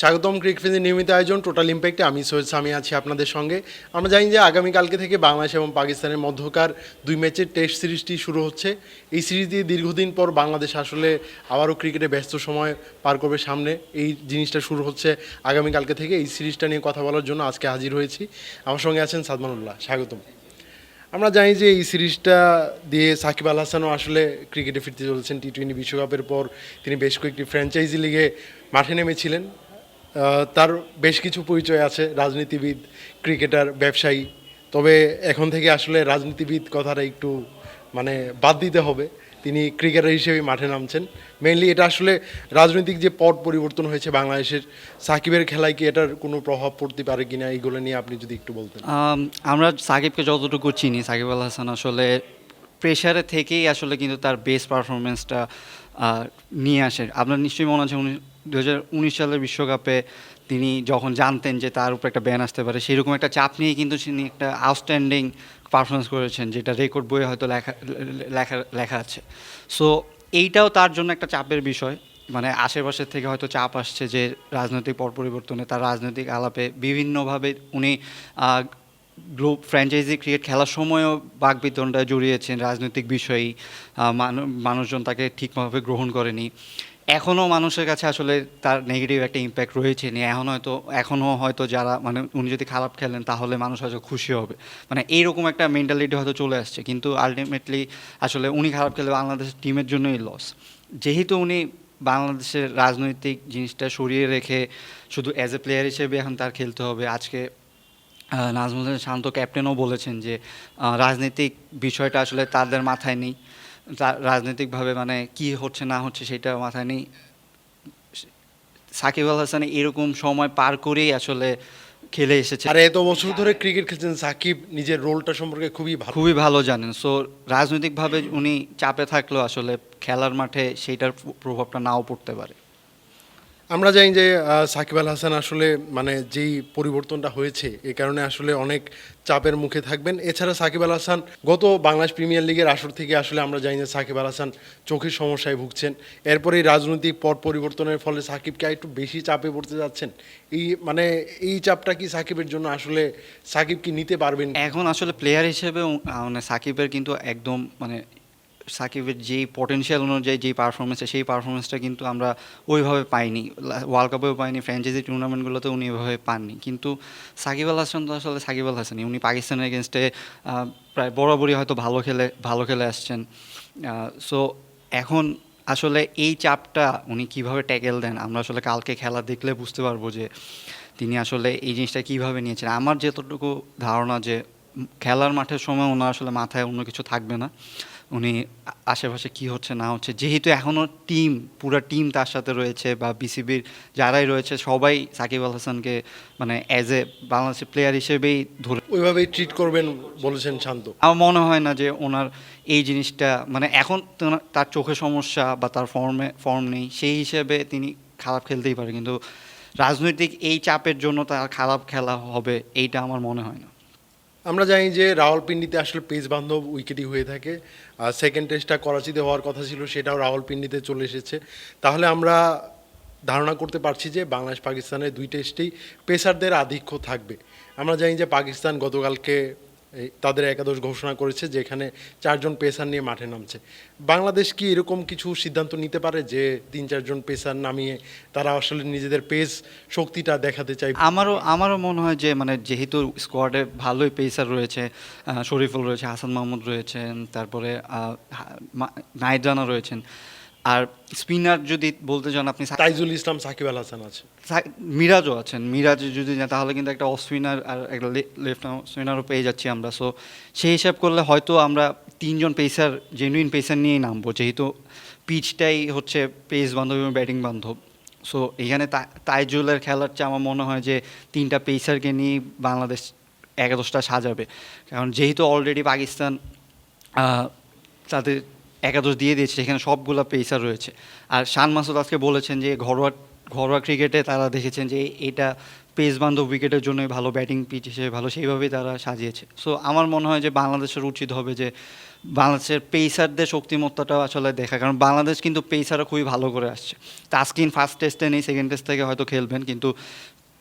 স্বাগতম ক্রিকেট ফিজের নিয়মিত আয়োজন টোটাল ইম্প্যাক্টে আমি সৈয়দ সামি আছি আপনাদের সঙ্গে। আমরা জানি যে আগামীকালকে থেকে বাংলাদেশ এবং পাকিস্তানের মধ্যকার দুই ম্যাচের টেস্ট সিরিজটি শুরু হচ্ছে। এই সিরিজ দিয়ে দীর্ঘদিন পর বাংলাদেশ আসলে আবারও ক্রিকেটে ব্যস্ত সময় পার করবে সামনে। এই জিনিসটা শুরু হচ্ছে আগামীকালকে থেকে। এই সিরিজটা নিয়ে কথা বলার জন্য আজকে হাজির হয়েছি। আমার সঙ্গে আছেন সাদমানুল্লাহ। স্বাগতম। আমরা জানি যে এই সিরিজটা দিয়ে সাকিব আল হাসানও আসলে ক্রিকেটে ফিরতে চলেছেন টি টোয়েন্টি বিশ্বকাপের পর। তিনি বেশ কয়েকটি ফ্র্যাঞ্চাইজি লিগে মাঠে নেমেছিলেন। তার বেশ কিছু পরিচয় আছে, রাজনীতিবিদ, ক্রিকেটার, ব্যবসায়ী। তবে এখন থেকে আসলে রাজনীতিবিদ কথাটা একটু মানে বাদ দিতে হবে। তিনি ক্রিকেটার হিসেবে মাঠে নামছেন। মেইনলি এটা আসলে রাজনৈতিক যে পট পরিবর্তন হয়েছে বাংলাদেশের, সাকিবের খেলায় কি এটার কোনো প্রভাব পড়তে পারে কিনা এইগুলো নিয়ে আপনি যদি একটু বলতেন। আমরা সাকিবকে যতটুকু চিনি, সাকিব আল হাসান আসলে প্রেশারে থেকেই আসলে কিন্তু তার বেস পারফরমেন্সটা নিয়ে আসে। আপনার নিশ্চয়ই মনে আছে দু সালের বিশ্বকাপে তিনি যখন জানতেন যে তার উপর একটা ব্যান আসতে পারে, সেরকম একটা চাপ নিয়ে কিন্তু তিনি একটা আউটস্ট্যান্ডিং পারফরমেন্স করেছেন, যেটা রেকর্ড বইয়ে হয়তো লেখা লেখা লেখা আছে। সো এইটাও তার জন্য একটা চাপের বিষয়। মানে আশেপাশের থেকে হয়তো চাপ আসছে যে রাজনৈতিক পর পরিবর্তনে তার রাজনৈতিক আলাপে বিভিন্নভাবে উনি গ্রুপ ফ্র্যাঞ্চাইজি ক্রিকেট খেলার সময়ও বাকবিতণ্ডায় জড়িয়েছেন রাজনৈতিক বিষয়েই মানুষজন তাকে ঠিকভাবে গ্রহণ করেনি। এখনও মানুষের কাছে আসলে তার নেগেটিভ একটা ইম্প্যাক্ট রয়েছে নি এখন হয়তো, এখনও হয়তো যারা মানে উনি যদি খারাপ খেলেন তাহলে মানুষ হয়তো খুশি হবে। মানে এইরকম একটা মেন্টালিটি হয়তো চলে আসছে, কিন্তু আলটিমেটলি আসলে উনি খারাপ খেলে বাংলাদেশের টিমের জন্যই লস যেহেতু উনি বাংলাদেশের রাজনৈতিক জিনিসটা সরিয়ে রেখে শুধু অ্যাজ এ প্লেয়ার হিসেবে এখন তার খেলতে হবে, আজকে নাজমুল হাসান শান্ত ক্যাপ্টেনও বলেছেন যে রাজনৈতিক বিষয়টা আসলে তাদের মাথায় নেই। রাজনৈতিকভাবে মানে কি হচ্ছে না হচ্ছে সেটা মাথায় নেই। সাকিব আল হাসান এরকম সময় পার করেই আসলে খেলে এসেছে। আর এত বছর ধরে ক্রিকেট খেলছেন সাকিব নিজের রোলটা সম্পর্কে খুবই ভালো। খুবই ভালো জানেন। সো রাজনৈতিকভাবে উনি চাপে থাকলেও আসলে খেলার মাঠে সেইটার প্রভাবটা নাও পড়তে পারে। আমরা জানি যে সাকিব আল হাসান আসলে মানে যেই পরিবর্তনটা হয়েছে, এ কারণে আসলে অনেক চাপের মুখে থাকবেন। এছাড়া সাকিব আল হাসান গত বাংলাদেশ প্রিমিয়ার লিগের আসর থেকে আসলে আমরা জানি যে, সাকিব আল হাসান চোখের সমস্যায় ভুগছেন। এরপরে রাজনৈতিক পট পরিবর্তনের ফলে সাকিবকে একটু বেশি চাপে পড়তে যাচ্ছেন। এই মানে এই চাপটা কি সাকিবের জন্য আসলে সাকিব কি নিতে পারবেন? এখন আসলে প্লেয়ার হিসেবে মানে সাকিবের কিন্তু একদম মানে সাকিবের যেই পটেনশিয়াল অনুযায়ী যেই পারফরমেন্স সেই পারফরমেন্সটা কিন্তু আমরা ওইভাবে পাইনি। ওয়ার্ল্ড কাপেও পাইনি ফ্র্যাঞ্চাইজি টুর্নামেন্টগুলোতে উনি ওইভাবে পাননি। কিন্তু সাকিব আল হাসান তো আসলে সাকিব আল হাসানই। উনি পাকিস্তানের এগেনস্টে প্রায় বরাবরই হয়তো ভালো খেলে ভালো খেলে আসছেন। সো এখন আসলে এই চাপটা উনি কীভাবে ট্যাকেল দেন, আমরা আসলে কালকে খেলা দেখলে বুঝতে পারব যে তিনি আসলে এই জিনিসটা কীভাবে নিয়েছেন। আমার যতটুকু ধারণা যে খেলার মাঠের সময় ওনার আসলে মাথায় অন্য কিছু থাকবে না। উনি আশেপাশে কি হচ্ছে না হচ্ছে যেহেতু এখনও টিম পুরো টিম তার সাথে রয়েছে বা বিসিবির যারাই রয়েছে সবাই সাকিব আল হাসানকে মানে অ্যাজ এ বাংলাদেশের প্লেয়ার হিসেবেই ধরে ওইভাবেই ট্রিট করবেন বলেছেন শান্ত। আমার মনে হয় না যে ওনার এই জিনিসটা মানে এখন তার চোখে সমস্যা বা তার ফর্মে ফর্ম নেই সেই হিসেবে তিনি খারাপ খেলতেই পারে। কিন্তু রাজনৈতিক এই চাপের জন্য তার খারাপ খেলা হবে এইটা আমার মনে হয় না। আমরা জানি যে রাওয়ালপিন্ডিতে আসলে পেস বান্ধব উইকেটই হয়ে থাকে। আর সেকেন্ড টেস্টটা করাচিতে হওয়ার কথা ছিল, সেটাও রাওয়ালপিন্ডিতে চলে এসেছে। তাহলে আমরা ধারণা করতে পারছি যে বাংলাদেশ পাকিস্তানের দুই টেস্টেই পেসারদের আধিক্য থাকবে। আমরা জানি যে পাকিস্তান গতকালকে তাদের একাদশ ঘোষণা করেছে যেখানে চারজন পেসার নিয়ে মাঠে নামছে। বাংলাদেশ কি এরকম কিছু সিদ্ধান্ত নিতে পারে যে তিন, চারজন পেসার নামিয়ে তারা আসলে নিজেদের পেস শক্তিটা দেখাতে চাই আমারও আমারও মনে হয় যে মানে যেহেতু স্কোয়াডে ভালোই পেসার রয়েছে শরীফুল রয়েছে, হাসান মাহমুদ রয়েছেন, তারপরে রানা রয়েছেন। আর স্পিনার যদি বলতে চান আপনি তাইজুল ইসলাম সাকিব আল হাসান আছে। মিরাজও আছেন। মিরাজ যদি না তাহলে কিন্তু একটা অফ স্পিনার আর একটা লেফট স্পিনারও পেয়ে যাচ্ছি আমরা। সো সেই হিসাব করলে হয়তো আমরা তিনজন পেসার জেনুইন পেসার নিয়েই নামবো। যেহেতু পিচটাই হচ্ছে পেস বান্ধব এবং ব্যাটিং বান্ধব। সো এখানে তাইজুলের খেলার চেয়ে আমার মনে হয় যে তিনটা পেসারকে নিয়ে বাংলাদেশ একাদশটা সাজাবে। কারণ যেহেতু অলরেডি পাকিস্তান তাদের একাদশ দিয়ে দিয়েছে, সেখানে সবগুলো পেসার রয়েছে। আর শান মাসুদ আজকে বলেছেন যে, ঘরোয়া ঘরোয়া ক্রিকেটে তারা দেখেছেন যে, এটা পেস বান্ধব উইকেটের জন্য ভালো ব্যাটিং পিচ হিসেবে ভালো, সেইভাবেই তারা সাজিয়েছে। সো আমার মনে হয় যে, বাংলাদেশের উচিত হবে যে, বাংলাদেশের পেসারদের শক্তিমত্তাটাও আসলে দেখা, কারণ বাংলাদেশ কিন্তু পেসাররা খুবই ভালো করে আসছে। তাস্কিন ফার্স্ট টেস্টে নেই সেকেন্ড টেস্ট থেকে হয়তো খেলবেন, কিন্তু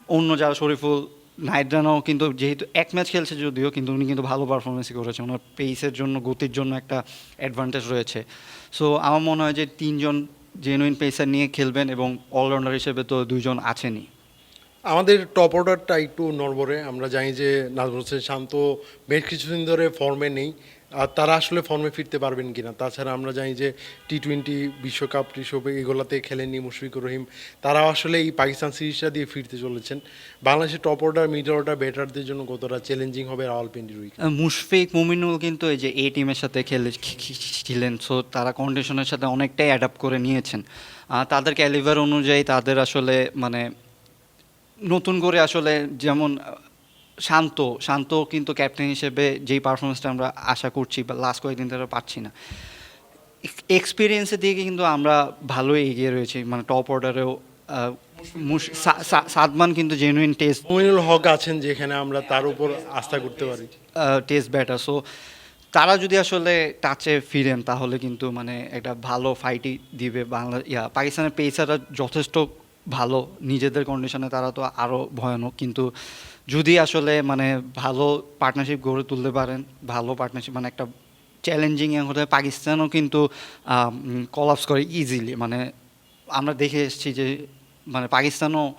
অন্য যারা শরীফুল নাইট কিন্তু যেহেতু এক ম্যাচ খেলছে যদিও, কিন্তু উনি কিন্তু ভালো পারফরমেন্সই করেছে ওনার পেসের জন্য, গতির জন্য একটা অ্যাডভান্টেজ রয়েছে। সো আমার মনে হয় যে তিনজন জেনুইন পেসার নিয়ে খেলবেন এবং অলরাউন্ডার হিসেবে তো দুজন আছেনই। আমাদের টপ অর্ডারটা একটু নড়বড়ে। আমরা জানি যে নাজমুল হোসেন শান্ত বেশ কিছুদিন ধরে ফর্মে নেই। আর তারা আসলে ফর্মে ফিরতে পারবেন কি না তাছাড়া আমরা জানি যে টি টোয়েন্টি বিশ্বকাপ টিসবে এগুলোতে খেলেননি মুশফিকুর রহিম। তারাও আসলে এই পাকিস্তান সিরিজটা দিয়ে ফিরতে চলেছেন। বাংলাদেশের টপ অর্ডার মিডল অর্ডার ব্যাটারদের জন্য কতটা চ্যালেঞ্জিং হবে রাওয়ালপিন্ডির উইকেট মুশফিক, মুমিনুল কিন্তু এই যে এই টিমের সাথে খেলে ছিলেন সো তারা কন্ডিশনের সাথে অনেকটাই অ্যাডাপ্ট করে নিয়েছেন। তাদের ক্যালিভার অনুযায়ী তাদের আসলে মানে নতুন করে আসলে যেমন শান্ত শান্ত কিন্তু ক্যাপ্টেন হিসেবে যেই পারফরমেন্সটা আমরা আশা করছি বা লাস্ট কয়েকদিন ধরে পাচ্ছি না। এক্সপিরিয়েন্সের দিকে কিন্তু আমরা ভালোই এগিয়ে রয়েছি মানে টপ অর্ডারেও সাদমান কিন্তু জেনুইন টেস্ট মমিনুল হক আছেন যেখানে আমরা তার উপর আস্থা করতে পারি। টেস্ট ব্যাটার সো তারা যদি আসলে টাচে ফিরেন তাহলে কিন্তু মানে একটা ভালো ফাইটই দিবে বাংলা ইয়া পাকিস্তানের পেসাররা যথেষ্ট ভালো নিজেদের কন্ডিশনে তারা তো আরও ভয়ানক কিন্তু যদি আসলে মানে ভালো পার্টনারশিপ গড়ে তুলতে পারেন ভালো পার্টনারশিপ মানে একটা চ্যালেঞ্জিং হতে পাকিস্তানও কিন্তু কলাপস করে ইজিলি মানে আমরা দেখে এসেছি যে মানে পাকিস্তানও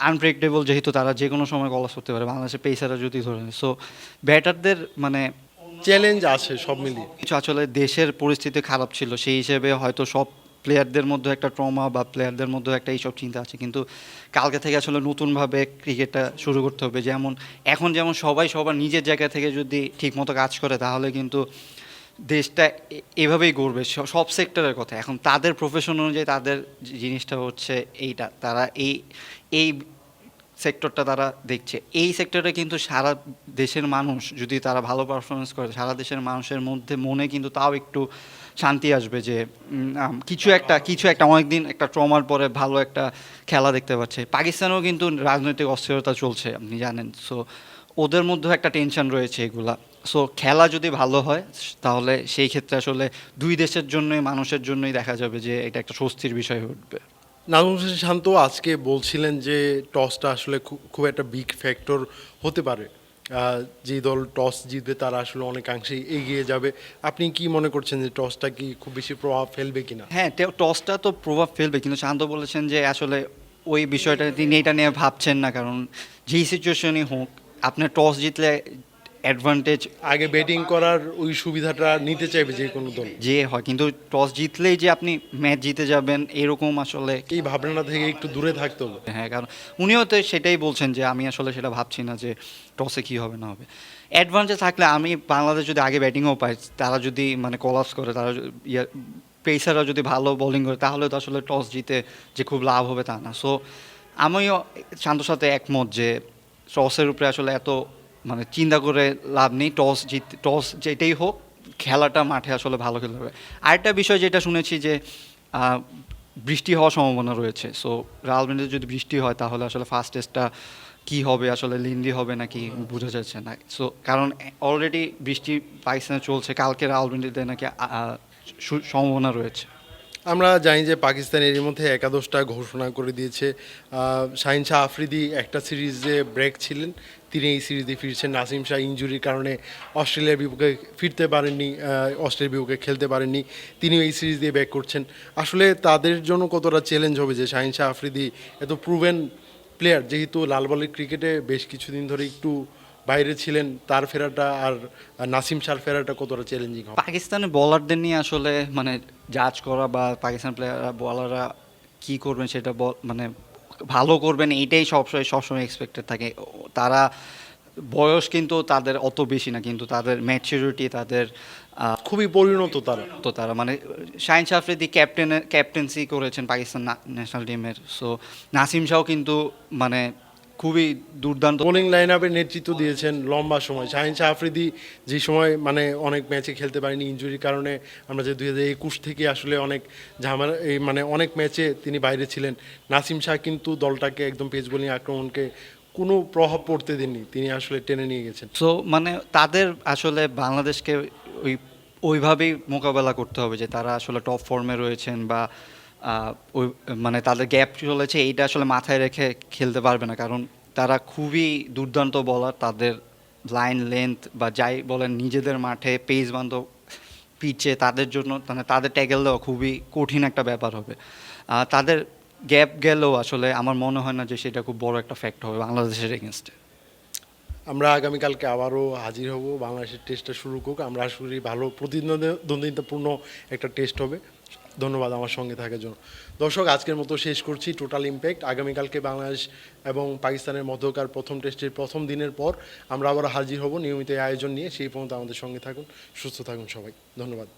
আনপ্রেডিক্টেবল যেহেতু তারা যে কোনো সময় কলাপস করতে পারে বাংলাদেশের পেসাররা যদি ধরে সো ব্যাটারদের মানে চ্যালেঞ্জ আছে সব মিলিয়ে। কিছু আসলে দেশের পরিস্থিতি খারাপ ছিল সেই হিসেবে হয়তো সব প্লেয়ারদের মধ্যে একটা ট্রমা বা প্লেয়ারদের মধ্যে একটা এইসব চিন্তা আছে। কিন্তু কালকে থেকে আসলে নতুনভাবে ক্রিকেটটা শুরু করতে হবে। যেমন, এখন যেমন সবাই সবার নিজের জায়গা থেকে যদি ঠিকমতো কাজ করে, তাহলে কিন্তু দেশটা এভাবেই গড়বে। সব সেক্টরের কথা। এখন তাদের প্রফেশন অনুযায়ী তাদের জিনিসটা হচ্ছে এইটা। তারা এই এই সেক্টরটা তারা দেখছে। এই সেক্টরে কিন্তু সারা দেশের মানুষ, যদি তারা ভালো পারফরমেন্স করে, সারা দেশের মানুষের মধ্যে মনে কিন্তু তাও একটু শান্তি আসবে যে কিছু একটা কিছু একটা, অনেকদিন একটা ট্রমার পরে ভালো একটা খেলা দেখতে পাচ্ছে। পাকিস্তানেও কিন্তু রাজনৈতিক অস্থিরতা চলছে, আপনি জানেন। সো ওদের মধ্যেও একটা টেনশন রয়েছে এগুলা। সো খেলা যদি ভালো হয়, তাহলে সেই ক্ষেত্রে আসলে দুই দেশের জন্যই, মানুষের জন্যই দেখা যাবে যে, এটা একটা স্বস্তির বিষয় উঠবে। নাজমুল হোসেন শান্ত আজকে বলছিলেন যে টসটা আসলে খুব একটা বিগ ফ্যাক্টর হতে পারে। যে দল টস জিতবে তারা আসলে অনেকাংশেই এগিয়ে যাবে। আপনি কি মনে করছেন যে টসটা কি খুব বেশি প্রভাব ফেলবে কিনা? হ্যাঁ টসটা তো প্রভাব ফেলবে, কিন্তু শান্ত বলেছেন যে আসলে ওই বিষয়টা তিনি এটা নিয়ে ভাবছেন না, কারণ যেই সিচুয়েশনই হোক আপনার টস জিতলে অ্যাডভান্টেজ আগে ব্যাটিং করার ওই সুবিধাটা নিতে চাইবে যে কোনো দল। যে হয় কিন্তু টস জিতলেই যে আপনি ম্যাচ জিতে যাবেন এরকম আসলে এই ভাবনাটা থেকে একটু দূরে থাকতে হবে। হ্যাঁ কারণ উনিও তো সেটাই বলছেন যে আমি আসলে সেটা ভাবছি না যে টসে কী হবে না হবে। অ্যাডভান্টেজ থাকলে আমি বাংলাদেশ যদি আগে ব্যাটিংও পাই তারা যদি মানে কলাপস করে তারা ইয়া পেসাররা যদি ভালো বোলিং করে তাহলে তো আসলে টস জিতে যে খুব লাভ হবে তা না। সো আমিও শান্তর সাথে একমত যে টসের উপরে আসলে এত মানে চিন্তা করে লাভ নেই, টস জিত, টস যেটাই হোক, খেলাটা মাঠে আসলে ভালো খেলতে হবে। আরেকটা বিষয় যেটা শুনেছি যে বৃষ্টি হওয়ার সম্ভাবনা রয়েছে। সো রালমেন্ডে যদি বৃষ্টি হয়, তাহলে আসলে ফার্স্ট টেস্টটা কি হবে? আসলে লিন্দি হবে নাকি? বোঝা যাচ্ছে না। সো কারণ অলরেডি বৃষ্টি পাকিস্তানে চলছে, কালকে নাকি, আ- আ- সু- সম্ভাবনা রয়েছে। আমরা জানি যে পাকিস্তান এর মধ্যে একাদশটা ঘোষণা করে দিয়েছে। শাহিন শাহ আফ্রিদি একটা সিরিজে ব্রেক ছিলেন। তিনি এই সিরিজে ফিরছেন। নাসিম শাহ ইঞ্জুরির কারণে অস্ট্রেলিয়ার বিপক্ষে ফিরতে পারেননি অস্ট্রেলিয়ার বিপক্ষে খেলতে পারেননি। তিনিও এই সিরিজ দিয়ে ব্যাক করছেন। আসলে তাদের জন্য কতটা চ্যালেঞ্জ হবে যে শাহিন শাহ আফ্রিদি এত প্রুভেন প্লেয়ার যেহেতু লাল বলের ক্রিকেটে বেশ কিছুদিন ধরে একটু বাইরে ছিলেন, তার ফেরাটা আর নাসিম শাহর ফেরাটা কতটা চ্যালেঞ্জিং হবে? পাকিস্তানের বলারদের নিয়ে আসলে মানে জাজ করা বা পাকিস্তান প্লেয়াররা বলাররা কী করবেন সেটা মানে ভালো করবেন এইটাই সবসময় সবসময় এক্সপেক্টেড থাকে। তারা বয়স কিন্তু তাদের অত বেশি না কিন্তু তাদের ম্যাচুরিটি তাদের খুবই পরিণত তারা। তো তারা। মানে শাহিন সাফরিদি ক্যাপ্টেন ক্যাপ্টেন্সি করেছেন পাকিস্তান ন্যাশনাল টিমের সো নাসিম শাহ কিন্তু মানে খুবই দুর্দান্ত। বোলিং লাইন আপের নেতৃত্ব দিয়েছেন লম্বা সময়। শাহিন শাহ আফ্রিদি যে সময় মানে অনেক ম্যাচে খেলতে পারেনি ইঞ্জুরির কারণে আমরা যে দুই হাজার একুশ থেকে আসলে অনেক ঝামেলা এই মানে অনেক ম্যাচে তিনি বাইরে ছিলেন। নাসিম শাহ কিন্তু দলটাকে একদম পেস বোলিং আক্রমণকে কোনো প্রভাব পড়তে দেননি তিনি আসলে টেনে নিয়ে গেছেন। সো মানে তাদের আসলে বাংলাদেশকে ওই ওইভাবেই মোকাবেলা করতে হবে যে তারা আসলে টপ ফর্মে রয়েছেন বা ওই মানে তাদের গ্যাপ চলেছে, এইটা আসলে মাথায় রেখে খেলতে পারবে না। কারণ তারা খুবই দুর্দান্ত বলার তাদের লাইন লেন্থ বা যাই বলেন নিজেদের মাঠে পেস বান্ধব পিচে তাদের জন্য মানে তাদের ট্যাগেল দেওয়া খুবই কঠিন একটা ব্যাপার হবে। তাদের গ্যাপ গেলেও আসলে আমার মনে হয় না যে সেটা খুব বড় একটা ফ্যাক্ট হবে বাংলাদেশের এগেনস্টে আমরা আগামীকালকে আবারও হাজির হব, বাংলাদেশের টেস্টটা শুরু হোক আমরা করি ভালো প্রতিদ্বন্দ্বিতাপূর্ণ একটা টেস্ট হবে। ধন্যবাদ আমার সঙ্গে থাকার জন্য। দর্শক, আজকের মতো শেষ করছি টোটাল ইম্প্যাক্ট আগামীকালকে বাংলাদেশ এবং পাকিস্তানের মধ্যকার প্রথম টেস্টের প্রথম দিনের পর আমরা আবার হাজির হব নিয়মিত আয়োজন নিয়ে। সেই পর্যন্ত আমাদের সঙ্গে থাকুন, সুস্থ থাকুন সবাই। ধন্যবাদ।